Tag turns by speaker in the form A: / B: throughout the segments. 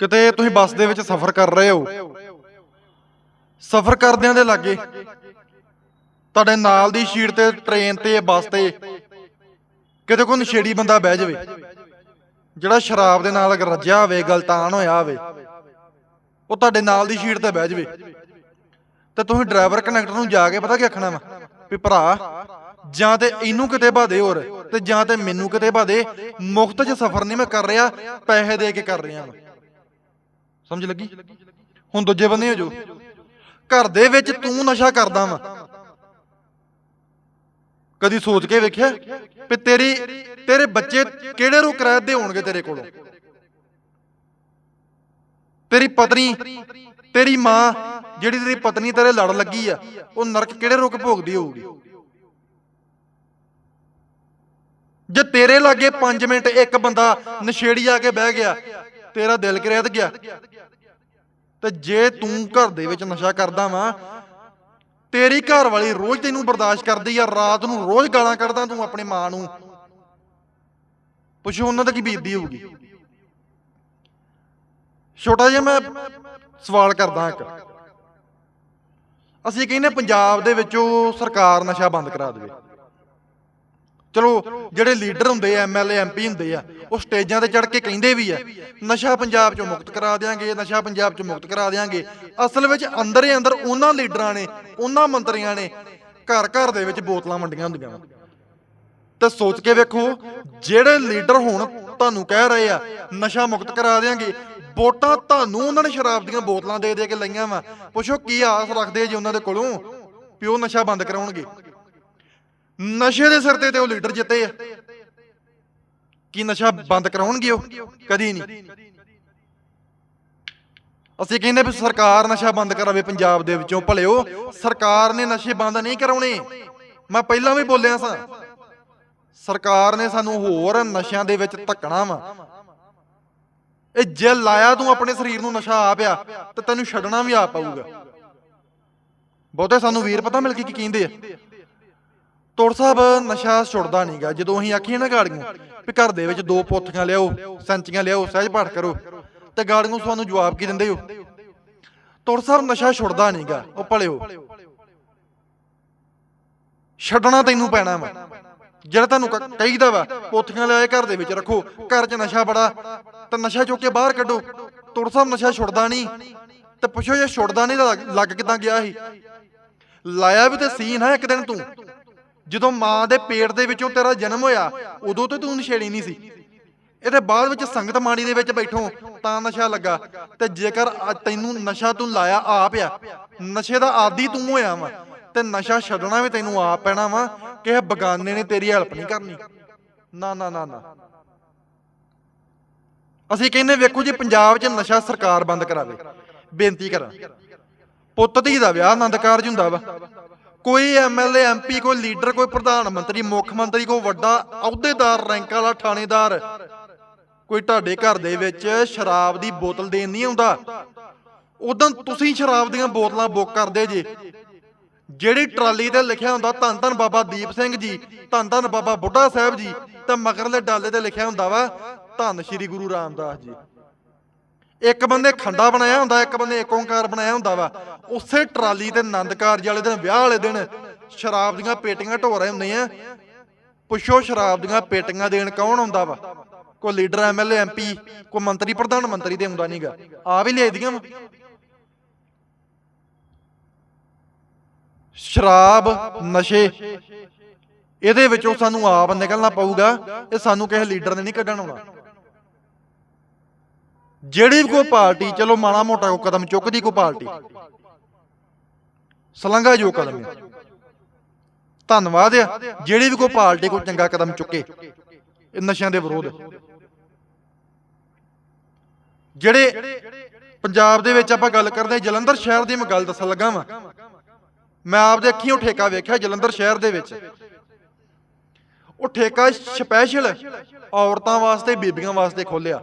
A: ਕਿਤੇ ਤੁਸੀਂ ਬੱਸ ਦੇ ਵਿੱਚ ਸਫ਼ਰ ਕਰ ਰਹੇ ਹੋ। ਸਫ਼ਰ ਕਰਦਿਆਂ ਦੇ ਲਾਗੇ ਤੁਹਾਡੇ ਨਾਲ ਦੀ ਸੀਟ ਤੇ ਟ੍ਰੇਨ ਤੇ ਬੱਸ ਤੇ ਕਿਤੇ ਕੋਈ ਨਸ਼ੇੜੀ ਬੰਦਾ ਬਹਿ ਜਾਵੇ, ਜਿਹੜਾ ਸ਼ਰਾਬ ਦੇ ਨਾਲ ਰੱਜਿਆ ਹੋਵੇ, ਗਲਤਾਨ ਹੋਇਆ ਹੋਵੇ, ਉਹ ਤੁਹਾਡੇ ਨਾਲ ਦੀ ਸੀਟ ਤੇ ਬਹਿ ਜਾਵੇ। ਤੇ ਤੁਸੀਂ ਡਰਾਈਵਰ ਕਨੈਕਟਰ ਨੂੰ ਜਾ ਕੇ ਪਤਾ ਕੀ ਆਖਣਾ ਵਾ? ਵੀ ਭਰਾ, ਜਾਂ ਤੇ ਇਹਨੂੰ ਕਿਤੇ ਬਾਦੇ ਹੋਰ, ਤੇ ਜਾਂ ਤੇ ਮੈਨੂੰ ਕਿਤੇ ਬਾਦੇ ਮੁਫਤ 'ਚ ਸਫ਼ਰ ਨਹੀਂ ਮੈਂ ਕਰ ਰਿਹਾ, ਪੈਸੇ ਦੇ ਕੇ ਕਰ ਰਿਹਾ ਵਾਂ। ਸਮਝ ਲੱਗੀ? ਹੁਣ ਦੂਜੇ ਬੰਨੇ ਹੋ ਜੋ ਘਰ ਦੇ ਵਿੱਚ ਤੂੰ ਨਸ਼ਾ ਕਰਦਾ ਵਾ। ਕਦੀ ਸੋਚ ਕੇ ਵੇਖਿਆ? ਵੀ ਤੇਰੀ ਤੇਰੇ ਬੱਚੇ ਕਿਹੜੇ ਰੋ ਕਿਰਾਏ ਦੇ ਹੋਣਗੇ ਤੇਰੇ ਕੋਲੋਂ? ਤੇਰੀ ਪਤਨੀ ਤੇਰੀ ਮਾਂ ਜਿਹੜੀ ਤੇਰੀ ਪਤਨੀ ਤੇਰੇ ਲੜ ਲੱਗੀ ਆ ਉਹ ਨਰਕ ਕਿਹੜੇ ਰੁਕ ਭੋਗਦੀ ਹੋਊਗੀ? ਜੇ ਤੇਰੇ ਲਾਗੇ 5 ਮਿੰਟ ਇੱਕ ਬੰਦਾ ਨਸ਼ੇੜੀ ਆ ਕੇ ਬਹਿ ਗਿਆ ਤੇਰਾ ਦਿਲ ਕਿਰਿਆਤ ਗਿਆ ਤੇ ਜੇ ਤੂੰ ਘਰ ਦੇ ਵਿੱਚ ਨਸ਼ਾ ਕਰਦਾ ਵਾਂ, ਤੇਰੀ ਘਰ ਵਾਲੀ ਰੋਜ਼ ਤੈਨੂੰ ਬਰਦਾਸ਼ਤ ਕਰਦੀ ਆ, ਰਾਤ ਨੂੰ ਰੋਜ਼ ਗਾਲਾਂ ਕੱਢਦਾ ਤੂੰ ਆਪਣੀ ਮਾਂ ਨੂੰ। ਪੁੱਛੋ ਉਹਨਾਂ ਦਾ ਕੀ ਬੀਤਦੀ ਹੋਊਗੀ। ਛੋਟਾ ਜਿਹਾ ਮੈਂ ਸਵਾਲ ਕਰਦਾ ਇੱਕ। ਅਸੀਂ ਕਹਿੰਦੇ ਪੰਜਾਬ ਦੇ ਵਿੱਚੋਂ ਸਰਕਾਰ ਨਸ਼ਾ ਬੰਦ ਕਰਾ ਦੇਵੇ। ਚਲੋ, ਜਿਹੜੇ ਲੀਡਰ ਹੁੰਦੇ ਆ ਐਮਐਲਏ ਐਮਪੀ ਹੁੰਦੇ ਆ, ਉਹ ਸਟੇਜਾਂ ਤੇ ਚੜ ਕੇ ਕਹਿੰਦੇ ਵੀ ਆ, ਨਸ਼ਾ ਪੰਜਾਬ ਚੋਂ ਮੁਕਤ ਕਰਾ ਦੇਾਂਗੇ ਨਸ਼ਾ ਪੰਜਾਬ ਚੋਂ ਮੁਕਤ ਕਰਾ ਦੇਾਂਗੇ ਅਸਲ ਵਿੱਚ ਅੰਦਰ ਹੀ ਅੰਦਰ ਉਹਨਾਂ ਲੀਡਰਾਂ ਨੇ, ਉਹਨਾਂ ਮੰਤਰੀਆਂ ਨੇ ਘਰ ਘਰ ਦੇ ਵਿੱਚ ਬੋਤਲਾਂ ਵੰਡੀਆਂ ਹੁੰਦੀਆਂ ਵਾ। ਤੇ ਸੋਚ ਕੇ ਵੇਖੋ, ਜਿਹੜੇ ਲੀਡਰ ਹੁਣ ਤੁਹਾਨੂੰ ਕਹਿ ਰਹੇ ਆ, ਨਸ਼ਾ ਮੁਕਤ ਕਰਾ ਦੇਾਂਗੇ ਵੋਟਾਂ ਤੁਹਾਨੂੰ ਉਹਨਾਂ ਨੇ ਸ਼ਰਾਬ ਦੀਆਂ ਬੋਤਲਾਂ ਦੇ ਦੇ ਕੇ ਲਈਆਂ ਵਾ। ਪੁੱਛੋ ਕੀ ਆਸ ਰੱਖਦੇ ਜੀ ਉਹਨਾਂ ਦੇ ਕੋਲੋਂ ਵੀ ਉਹ ਨਸ਼ਾ ਬੰਦ ਕਰਾਉਣਗੇ। ਨਸ਼ੇ ਦੇ ਸਿਰ ਤੇ ਤੇ ਉਹ ਲੀਡਰ ਜਿੱਤੇ ਆ। ਕੀ ਨਸ਼ਾ ਬੰਦ ਕਰਾਉਣਗੇ ਉਹ? ਕਦੀ ਨਹੀਂ। ਅਸੀਂ ਕਹਿੰਦੇ ਵੀ ਸਰਕਾਰ ਨਸ਼ਾ ਬੰਦ ਕਰਾਵੇ ਪੰਜਾਬ ਦੇ ਵਿੱਚੋਂ। ਭਲਿਓ, ਸਰਕਾਰ ਨੇ ਨਸ਼ੇ ਬੰਦ ਨਹੀਂ ਕਰਾਉਣੇ। ਮੈਂ ਪਹਿਲਾਂ ਵੀ ਬੋਲਿਆ ਸਾਂ। ਸਰਕਾਰ ਨੇ ਸਾਨੂੰ ਹੋਰ ਨਸ਼ਿਆਂ ਦੇ ਵਿੱਚ ਧੱਕਣਾ ਵਾ। ਇਹ ਜੇ ਲਾਇਆ ਤੂੰ ਆਪਣੇ ਸਰੀਰ ਨੂੰ ਨਸ਼ਾ ਆ ਪਿਆ ਤੇ ਤੈਨੂੰ ਛੱਡਣਾ ਵੀ ਆ ਪਊਗਾ। ਬਹੁਤੇ ਸਾਨੂੰ ਵੀਰ ਪਤਾ ਮਿਲ ਕੇ ਕੀ ਕਹਿੰਦੇ ਆ? ਤੋੜ ਸਾਹਿਬ ਨਸ਼ਾ ਛੁੱਟਦਾ ਨਹੀਂਗਾ ਜਦੋਂ ਅਸੀਂ ਆਖੀਏ ਨਾ ਗਾੜੀਆਂ, ਵੀ ਘਰ ਦੇ ਵਿੱਚ ਦੋ ਪੋਥੀਆਂ ਲਿਆਓ, ਸੈਂਚੀਆਂ ਲਿਆਓ, ਸਹਿਜ ਪਾਠ ਕਰੋ, ਤੇ ਗਾੜੀਆਂ ਤੁਹਾਨੂੰ ਜਵਾਬ ਕੀ ਦਿੰਦੇ ਹੋ? ਤੋੜ ਸਾਹਿਬ ਨਸ਼ਾ ਛੁੱਟਦਾ ਨਹੀਂਗਾ ਉਹ ਭਲਿਓ, ਛੱਡਣਾ ਤੈਨੂੰ ਪੈਣਾ ਵਾ। ਜਿਹੜਾ ਤੁਹਾਨੂੰ ਕਹੀਦਾ ਵਾ, ਪੋਥੀਆਂ ਲਿਆਏ ਘਰ ਦੇ ਵਿੱਚ ਰੱਖੋ, ਘਰ 'ਚ ਨਸ਼ਾ ਬੜਾ, ਤਾਂ ਨਸ਼ਾ ਚੁੱਕ ਕੇ ਬਾਹਰ ਕੱਢੋ। ਤੋੜ ਸਾਹਿਬ ਨਸ਼ਾ ਛੁੱਟਦਾ ਨਹੀਂ ਤੇ ਪੁੱਛੋ ਜੇ ਛੁੱਟਦਾ ਨਹੀਂ ਲੱਗ- ਲੱਗ ਕਿਦਾਂ ਗਿਆ ਸੀ? ਲਾਇਆ ਵੀ ਤੇ ਸੀਨ ਹੈ ਇੱਕ ਦਿਨ ਤੂੰ। ਜਦੋਂ ਮਾਂ ਦੇ ਪੇਟ ਦੇ ਵਿੱਚੋਂ ਤੇਰਾ ਜਨਮ ਹੋਇਆ, ਉਦੋਂ ਤੇ ਤੂੰ ਨਸ਼ੇੜੀ ਨਹੀਂ ਸੀ। ਇਹਦੇ ਬਾਅਦ ਵਿੱਚ ਸੰਗਤ ਮਾੜੀ ਦੇ ਵਿੱਚ ਬੈਠੋ, ਤਾਂ ਨਸ਼ਾ ਲੱਗਾ। ਤੇ ਜੇਕਰ ਤੈਨੂੰ ਨਸ਼ਾ ਤੂੰ ਲਾਇਆ ਆਪ ਆ, ਨਸ਼ੇ ਦਾ ਆਦੀ ਤੂੰ ਹੋਇਆ ਵਾ, ਤੇ ਨਸ਼ਾ ਛੱਡਣਾ ਵੀ ਤੈਨੂੰ ਆਪ ਪੈਣਾ ਵਾ, ਕਿਸੇ ਬਗਾਨੇ ਨੇ ਤੇਰੀ ਹੈਲਪ ਨਹੀਂ ਕਰਨੀ। ਨਾ ਨਾ ਨਾ ਨਾ। ਅਸੀਂ ਕਹਿੰਦੇ ਵੇਖੋ ਜੀ, ਪੰਜਾਬ 'ਚ ਨਸ਼ਾ ਸਰਕਾਰ ਬੰਦ ਕਰਾਵੇ। ਬੇਨਤੀ ਕਰਾਂ। ਪੁੱਤ ਧੀ ਦਾ ਵਿਆਹ ਆਨੰਦ ਕਾਰਜ ਹੁੰਦਾ ਵਾ। ਕੋਈ ਐਮਐਲਏ ਐਮਪੀ ਕੋਈ ਲੀਡਰ, ਕੋਈ ਪ੍ਰਧਾਨ ਮੰਤਰੀ, ਮੁੱਖ ਮੰਤਰੀ, ਕੋਈ ਵੱਡਾ ਅਹੁਦੇਦਾਰ, ਰੈਂਕ ਵਾਲਾ ਥਾਣੇਦਾਰ, ਕੋਈ ਤੁਹਾਡੇ ਘਰ ਦੇ ਵਿੱਚ ਸ਼ਰਾਬ ਦੀ ਬੋਤਲ ਦੇਣ ਨਹੀਂ ਆਉਂਦਾ। ਉਦੋਂ ਤੁਸੀਂ ਸ਼ਰਾਬ ਦੀਆਂ ਬੋਤਲਾਂ ਬੁੱਕ ਕਰਦੇ ਜੇ। ਜਿਹੜੀ ਟਰਾਲੀ ਤੇ ਲਿਖਿਆ ਹੁੰਦਾ, ਧੰਨ ਧੰਨ ਬਾਬਾ ਦੀਪ ਸਿੰਘ ਜੀ, ਧੰਨ ਧੰਨ ਬਾਬਾ ਬੁੱਢਾ ਸਾਹਿਬ ਜੀ, ਤੇ ਮਗਰਲੇ ਡਾਲੇ ਤੇ ਲਿਖਿਆ ਹੁੰਦਾ ਵਾ, ਧੰਨ ਸ਼੍ਰੀ ਗੁਰੂ ਰਾਮਦਾਸ ਜੀ। ਇੱਕ ਬੰਦੇ ਖੰਡਾ ਬਣਾਇਆ ਹੁੰਦਾ, ਇੱਕ ਬੰਦੇ ਏਕ ਬਣਾਇਆ ਹੁੰਦਾ ਵਾ। ਉਸੇ ਟਰਾਲੀ ਤੇ ਆਨੰਦ ਕਾਰਜ ਵਾਲੇ ਦਿਨ, ਵਿਆਹ ਵਾਲੇ ਦਿਨ ਸ਼ਰਾਬ ਦੀਆਂ ਪੇਟੀਆਂ ਢੋ ਰਹੇ ਹੁੰਦੇ ਆ। ਪੁੱਛੋ ਸ਼ਰਾਬ ਦੀਆਂ ਪੇਟੀਆਂ ਦੇਣ ਕੌਣ ਆਉਂਦਾ ਵਾ? ਕੋਈ ਲੀਡਰ ਐਮਐਲਏ ਐਮਪੀ ਕੋਈ ਮੰਤਰੀ, ਪ੍ਰਧਾਨ ਮੰਤਰੀ ਤੇ ਆਉਂਦਾ ਨਹੀਂਗਾ ਆ ਵੀ ਲਿਆਈ ਦੀਆਂ ਵਾ। ਸ਼ਰਾਬ, ਨਸ਼ੇ, ਇਹਦੇ ਵਿੱਚੋਂ ਸਾਨੂੰ ਆਪ ਨਿਕਲਣਾ ਪਊਗਾ। ਇਹ ਸਾਨੂੰ ਕਿਸੇ ਲੀਡਰ ਨੇ ਨਹੀਂ ਕੱਢਣ ਆਉਣਾ। ਜਿਹੜੀ ਵੀ ਕੋਈ ਪਾਰਟੀ ਚਲੋ ਮਾੜਾ ਮੋਟਾ ਕੋ ਕਦਮ ਚੁੱਕਦੀ ਕੋਈ ਪਾਰਟੀ। ਸਲੰਗਾ ਜੋ ਕਦਮ ਹੈ ਧੰਨਵਾਦ ਆ। ਜਿਹੜੀ ਵੀ ਕੋਈ ਪਾਰਟੀ ਕੋਈ ਚੰਗਾ ਕਦਮ ਚੁੱਕੇ। ਇਹ ਨਸ਼ਿਆਂ ਦੇ ਵਿਰੋਧ ਜਿਹੜੇ ਪੰਜਾਬ ਦੇ ਵਿੱਚ ਆਪਾਂ ਗੱਲ ਕਰਦੇ ਜਲੰਧਰ ਸ਼ਹਿਰ ਦੀ ਮੈਂ ਗੱਲ ਦੱਸਣ ਲੱਗਾ ਵਾਂ। ਮੈਂ ਆਪਦੇ ਅੱਖੀਂ ਉਹ ਠੇਕਾ ਵੇਖਿਆ ਜਲੰਧਰ ਸ਼ਹਿਰ ਦੇ ਵਿੱਚ। ਉਹ ਠੇਕਾ ਸਪੈਸ਼ਲ ਔਰਤਾਂ ਵਾਸਤੇ ਬੀਬੀਆਂ ਵਾਸਤੇ ਖੋਲਿਆ।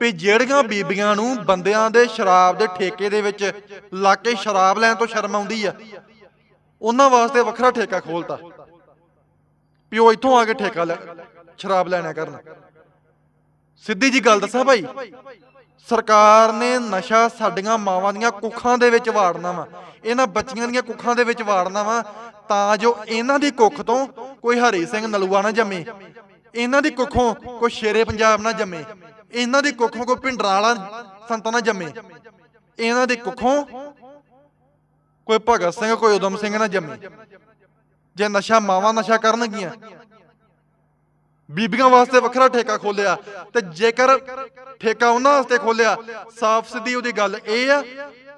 A: ਵੀ ਜਿਹੜੀਆਂ ਬੀਬੀਆਂ ਨੂੰ ਬੰਦਿਆਂ ਦੇ ਸ਼ਰਾਬ ਦੇ ਠੇਕੇ ਦੇ ਵਿੱਚ ਲਾ ਕੇ ਸ਼ਰਾਬ ਲੈਣ ਤੋਂ ਸ਼ਰਮ ਆਉਂਦੀ ਆ, ਉਹਨਾਂ ਵਾਸਤੇ ਵੱਖਰਾ ਠੇਕਾ ਖੋਲਤਾ। ਵੀ ਉਹ ਇੱਥੋਂ ਆ ਕੇ ਠੇਕਾ ਲੈ, ਸ਼ਰਾਬ ਲੈਣਾ ਕਰਨ। ਸਿੱਧੀ ਜੀ ਗੱਲ ਦੱਸਾਂ ਭਾਈ, ਸਰਕਾਰ ਨੇ ਨਸ਼ਾ ਸਾਡੀਆਂ ਮਾਵਾਂ ਦੀਆਂ ਕੁੱਖਾਂ ਦੇ ਵਿੱਚ ਵਾੜਨਾ ਵਾ, ਇਹਨਾਂ ਬੱਚੀਆਂ ਦੀਆਂ ਕੁੱਖਾਂ ਦੇ ਵਿੱਚ ਵਾੜਨਾ ਵਾ, ਤਾਂ ਜੋ ਇਹਨਾਂ ਦੀ ਕੁੱਖ ਤੋਂ ਕੋਈ ਹਰੀ ਸਿੰਘ ਨਲੂਆ ਨਾ ਜੰਮੇ, ਇਹਨਾਂ ਦੀ ਕੁੱਖੋਂ ਕੋਈ ਸ਼ੇਰੇ ਪੰਜਾਬ ਨਾ ਜੰਮੇ। ਇਹਨਾਂ ਦੀ ਕੁੱਖੋਂ ਕੋਈ ਭਿੰਡਰਾਂ ਵਾਲਾ ਸੰਤ ਨਾ ਜੰਮੇ। ਇਹਨਾਂ ਦੀ ਕੁੱਖੋਂ ਕੋਈ ਭਗਤ ਸਿੰਘ, ਕੋਈ ਉਦਮ ਸਿੰਘ ਨਾ ਜੰਮੇ। ਜੇ ਨਸ਼ਾ ਮਾਵਾਂ ਨਸ਼ਾ ਕਰਨਗੀਆਂ, ਬੀਬੀਆਂ ਵਾਸਤੇ ਵੱਖਰਾ ਠੇਕਾ ਖੋਲਿਆ ਤੇ ਜੇਕਰ ਠੇਕਾ ਉਹਨਾਂ ਵਾਸਤੇ ਖੋਲਿਆ, ਸਾਫ਼ ਸਿੱਧੀ ਉਹਦੀ ਗੱਲ ਇਹ ਆ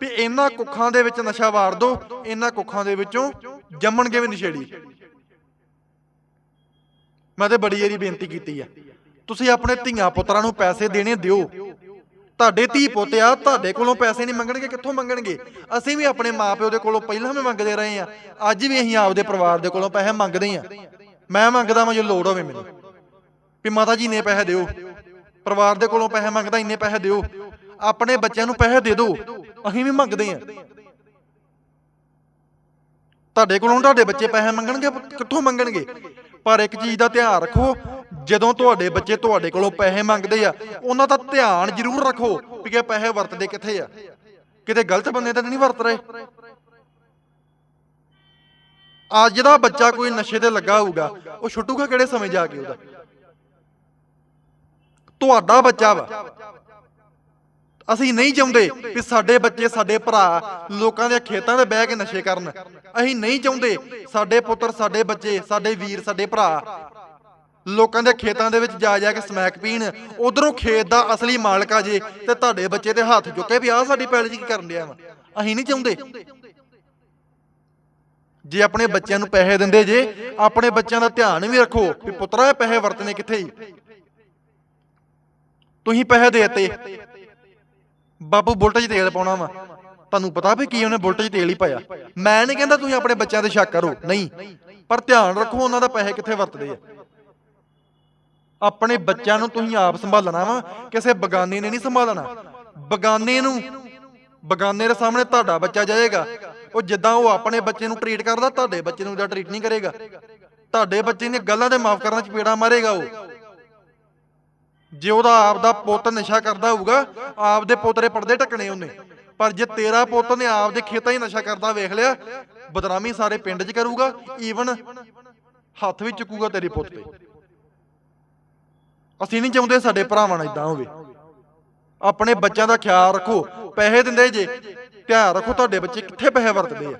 A: ਵੀ ਇਹਨਾਂ ਕੁੱਖਾਂ ਦੇ ਵਿੱਚ ਨਸ਼ਾ ਵਾਰ ਦੋ, ਇਹਨਾਂ ਕੁੱਖਾਂ ਦੇ ਵਿੱਚੋਂ ਜੰਮਣਗੇ ਵੀ ਨਸ਼ੇੜੀ। ਮੈਂ ਤੇ ਬੜੀ ਏਰੀ ਬੇਨਤੀ ਕੀਤੀ ਆ। ਤੁਸੀਂ ਆਪਣੇ ਧੀਆਂ ਪੁੱਤਰਾਂ ਨੂੰ ਪੈਸੇ ਦੇਣੇ ਦਿਓ। ਤੁਹਾਡੇ ਧੀ ਪੁੱਤ ਆ, ਤੁਹਾਡੇ ਕੋਲੋਂ ਪੈਸੇ ਨਹੀਂ ਮੰਗਣਗੇ, ਕਿੱਥੋਂ ਮੰਗਣਗੇ? ਅਸੀਂ ਵੀ ਆਪਣੇ ਮਾਪਿਓ ਦੇ ਕੋਲੋਂ ਪਹਿਲਾਂ ਵੀ ਮੰਗਦੇ ਰਹੇ ਆ ਅੱਜ ਵੀ ਅਸੀਂ ਆਪਦੇ ਪਰਿਵਾਰ ਦੇ ਕੋਲੋਂ ਪੈਸੇ ਮੰਗਦੇ ਆ ਮੈਂ ਮੰਗਦਾ ਮੈਂ ਜੋ ਲੋੜ ਹੋਵੇ ਮੈਨੂੰ। ਵੀ ਮਾਤਾ ਜੀ ਨੇ ਪੈਸੇ ਦਿਓ। ਪਰਿਵਾਰ ਦੇ ਕੋਲੋਂ ਪੈਸੇ ਮੰਗਦਾ, ਇੰਨੇ ਪੈਸੇ ਦਿਓ। ਆਪਣੇ ਬੱਚਿਆਂ ਨੂੰ ਪੈਸੇ ਦੇ ਦਿਓ। ਅਸੀਂ ਵੀ ਮੰਗਦੇ ਆ ਤੁਹਾਡੇ ਕੋਲੋਂ, ਤੁਹਾਡੇ ਬੱਚੇ ਪੈਸੇ ਮੰਗਣਗੇ, ਕਿੱਥੋਂ ਮੰਗਣਗੇ? ਪਰ ਇੱਕ ਚੀਜ਼ ਦਾ ਧਿਆਨ ਰੱਖੋ ਜਦੋਂ ਤੁਹਾਡੇ ਬੱਚੇ ਤੁਹਾਡੇ ਕੋਲੋਂ ਪੈਸੇ ਮੰਗਦੇ ਆ, ਉਹਨਾਂ ਦਾ ਧਿਆਨ ਜ਼ਰੂਰ ਰੱਖੋ ਵੀ ਇਹ ਪੈਸੇ ਵਰਤਦੇ ਕਿੱਥੇ ਆ। ਕਿਤੇ ਗਲਤ ਬੰਦੇ ਤਾਂ ਨਹੀਂ ਵਰਤ ਰਹੇ। ਅੱਜ ਦਾ ਬੱਚਾ ਕੋਈ ਨਸ਼ੇ ਤੇ ਲੱਗਾ ਹੋਊਗਾ, ਉਹ ਛੁੱਟੂਗਾ ਕਿਹੜੇ ਸਮੇਂ ਜਾ ਕੇ ਉਹਦਾ? ਤੁਹਾਡਾ ਬੱਚਾ ਵਾ। ਅਸੀਂ ਨਹੀਂ ਚਾਹੁੰਦੇ ਕਿ ਸਾਡੇ ਬੱਚੇ, ਸਾਡੇ ਭਰਾ ਲੋਕਾਂ ਦੇ ਖੇਤਾਂ 'ਤੇ ਬਹਿ ਕੇ ਨਸ਼ੇ ਕਰਨ। ਅਸੀਂ ਨਹੀਂ ਚਾਹੁੰਦੇ ਸਾਡੇ ਪੁੱਤਰ, ਸਾਡੇ ਬੱਚੇ, ਸਾਡੇ ਵੀਰ, ਸਾਡੇ ਭਰਾ ਲੋਕਾਂ ਦੇ ਖੇਤਾਂ ਦੇ ਵਿੱਚ ਜਾ ਜਾ ਕੇ ਸਮੈਕ ਪੀਣ। ਉਧਰੋਂ ਖੇਤ ਦਾ ਅਸਲੀ ਮਾਲਕ ਆ ਜੇ, ਤੇ ਤੁਹਾਡੇ ਬੱਚੇ ਤੇ ਹੱਥ ਚੁੱਕੇ ਵੀ ਆਹ ਸਾਡੀ ਪੈਲੀ 'ਚ ਕੀ ਕਰਨ ਡਿਆ ਵਾ? ਅਸੀਂ ਨਹੀਂ ਚਾਹੁੰਦੇ। ਜੇ ਆਪਣੇ ਬੱਚਿਆਂ ਨੂੰ ਪੈਸੇ ਦਿੰਦੇ ਜੇ, ਆਪਣੇ ਬੱਚਿਆਂ ਦਾ ਧਿਆਨ ਵੀ ਰੱਖੋ ਵੀ ਪੁੱਤਰਾ, ਇਹ ਪੈਸੇ ਵਰਤਨੇ ਕਿੱਥੇ ਹੀ ਤੁਸੀਂ ਪੈਸੇ ਦੇਤੇ। ਬਾਪੂ ਬੁਲਟ 'ਚ ਤੇਲ ਪਾਉਣਾ ਵਾ। ਤੁਹਾਨੂੰ ਪਤਾ ਵੀ ਕੀ ਉਹਨੇ ਬੁਲਟ 'ਚ ਤੇਲ ਹੀ ਪਾਇਆ। ਮੈਂ ਨਹੀਂ ਕਹਿੰਦਾ ਤੁਸੀਂ ਆਪਣੇ ਬੱਚਿਆਂ ਤੇ ਸ਼ੱਕ ਕਰੋ। ਨਹੀਂ। ਪਰ ਧਿਆਨ ਰੱਖੋ ਉਹਨਾਂ ਦਾ ਪੈਸੇ ਕਿੱਥੇ ਵਰਤਦੇ ਆ। ਆਪਣੇ ਬੱਚਿਆਂ ਨੂੰ ਤੁਸੀਂ ਆਪ ਸੰਭਾਲਣਾ ਵਾ, ਕਿਸੇ ਬਗਾਨੇ ਨੇ ਨਹੀਂ ਸੰਭਾਲਣਾ। ਬਗਾਨੇ ਨੂੰ, ਬਗਾਨੇ ਦੇ ਸਾਹਮਣੇ ਤੁਹਾਡਾ ਬੱਚਾ ਜਾਏਗਾ। ਉਹ ਜਿੱਦਾਂ ਉਹ ਆਪਣੇ ਬੱਚੇ ਨੂੰ ਟਰੀਟ ਕਰਦਾ, ਤੁਹਾਡੇ ਬੱਚੇ ਨੂੰ ਉਹਦਾ ਟਰੀਟ ਨਹੀਂ ਕਰੇਗਾ। ਤੁਹਾਡੇ ਬੱਚੇ ਨੇ ਗੱਲਾਂ ਤੇ ਮਾਫ ਕਰਨ ਚ ਪੇੜਾ ਮਾਰੇਗਾ ਉਹ। ਜੇ ਉਹਦਾ ਆਪ ਦਾ ਪੁੱਤ ਨਸ਼ਾ ਕਰਦਾ ਹੋਊਗਾ ਆਪ ਦੇ ਪੋਤਰੇ ਪਰਦੇ ਟਕਣੇ ਉਹਨੇ। ਪਰ ਜੇ ਤੇਰਾ ਪੁੱਤ ਨੇ ਆਪ ਦੇ ਖੇਤਾਂ 'ਹੀ ਨਸ਼ਾ ਕਰਦਾ ਵੇਖ ਲਿਆ, ਬਦਨਾਮੀ ਸਾਰੇ ਪਿੰਡ 'ਚ ਕਰੂਗਾ ਈਵਨ ਹੱਥ ਵੀ ਚੁੱਕੂਗਾ ਤੇਰੇ ਪੁੱਤ ਤੇ। ਅਸੀਂ ਨਹੀਂ ਚਾਹੁੰਦੇ ਸਾਡੇ ਭਰਾਵਾਂ ਨਾਲ ਇਦਾਂ ਹੋਵੇ। ਆਪਣੇ ਬੱਚਿਆਂ ਦਾ ਖਿਆਲ ਰੱਖੋ, ਪੈਸੇ ਦਿੰਦੇ ਜੇ, ਧਿਆਨ ਰੱਖੋ ਤੁਹਾਡੇ ਬੱਚੇ ਕਿੱਥੇ ਪੈਸੇ ਵਰਤਦੇ ਆ।